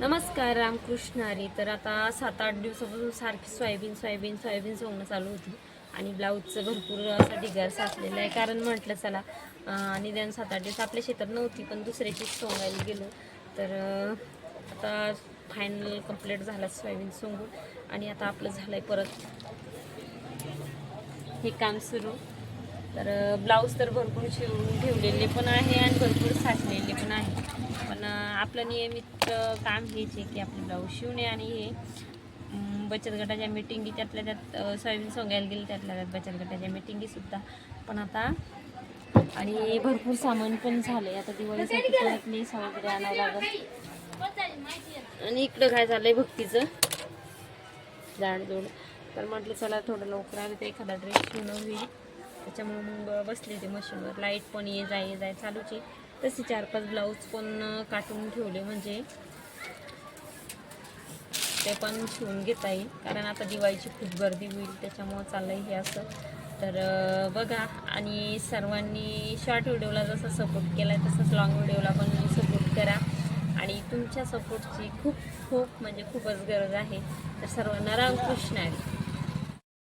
नमस्कार रामकृष्णारी तर आता सात आठ दिवसापासून सारखी सोयाबीन सोयाबीन सोयाबीन सोंगणं चालू होती. आणि ब्लाऊजचं भरपूर असा ढिगार साचलेला आहे. कारण म्हटलं चला आणि निदान सात आठ दिवस आपल्या शेतात नव्हती पण दुसऱ्याची सोंगायला गेलो. तर आता फायनल कंप्लीट झाला सोयाबीन सोंगून. आणि आता आपलं झालं आहे परत हे काम सुरू. तर ब्लाऊज तर भरपूर शिवून ठेवलेले पण आहे आणि भरपूर साचलेले पण आहे. आपलं नियमित काम हेच आहे की आपले ब्लाऊज शिवणे आणि हे बचत गटाच्या मिटिंगी त्यातल्या त्यात सोयाबीन सोंगायला गेली त्यातल्या त्यात बचत गटाच्या मिटिंगीसुद्धा पण आता आणि भरपूर सामान पण झाले आता दिवाळीसाठी परत मी वगैरे आणावं लागत आणि इकडं काय झालंय भक्तीचं? जाडजोड तर म्हटलं चला थोडं लवकर आलं तर एखादा ड्रेस शिवणं होईल त्याच्यामुळे मग बसले ते मशीनवर. लाइट पण ये जाय ये जाय चालूची तसे चार पाच ब्लाऊज पण काटून ठेवले म्हणजे. ते पण शिवून घेता येईल. कारण आता दिवाळीची खूप गर्दी होईल त्याच्यामुळं चाललंय हे असं. तर बघा. आणि सर्वांनी शॉर्ट व्हिडिओला जसं सपोर्ट केला आहे तसंच लॉंग व्हिडिओला पण सपोर्ट करा. आणि तुमच्या सपोर्टची खूप खूप म्हणजे खूपच गरज आहे. तर सर्वांना रामकृष्ण आहे